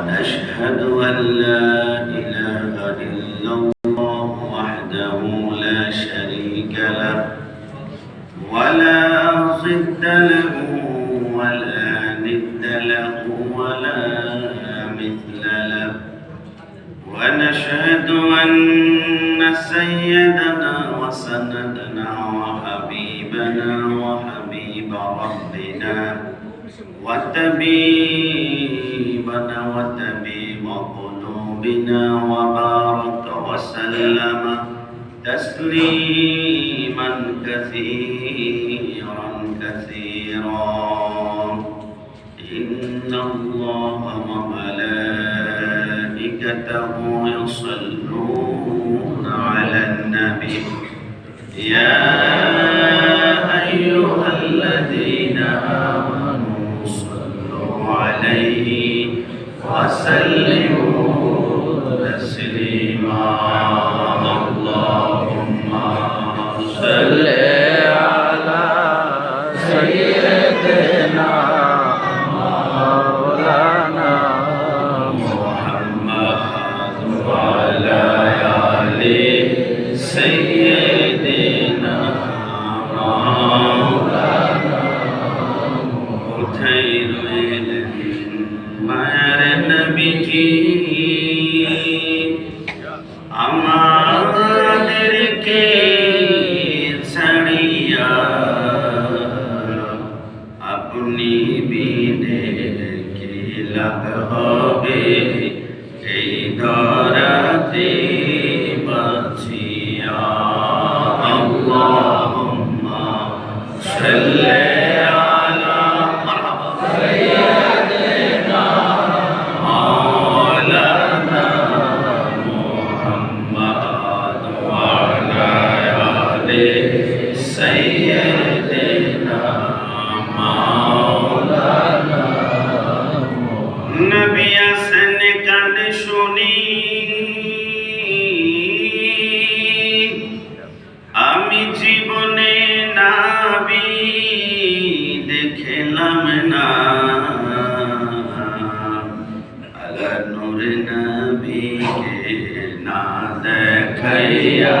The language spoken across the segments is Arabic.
ونشهد أن لا إله إلا الله وحده لا شريك له ولا ضد له ولا ند له ولا مثل له. ونشهد أن سيدنا وسندنا وحبيبنا وحبيب ربنا وتبيبنا وتبيب قلوبنا وبارك وسلم تسليما كثيرا كثيرا. إن الله وملائكته يصلون على النبي. يا وسلموا ذكري আমি জীবনে নাবি দেখলাম না। আলা নূর নবীকে না দেখাইয়া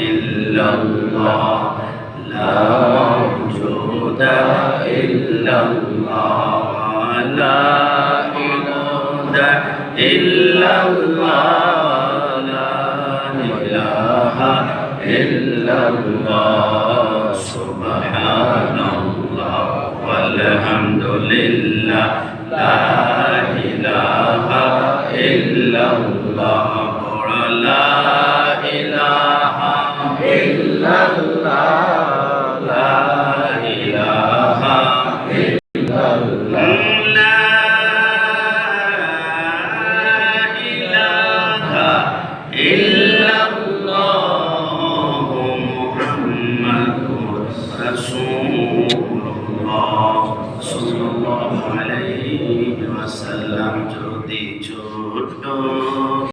إلا الله لا موجود إلا الله لا إله إلا الله لا إله إلا الله سبحان الله والحمد لله لا إله إلا الله لا الله صلى الله عليه وسلم جودي جودو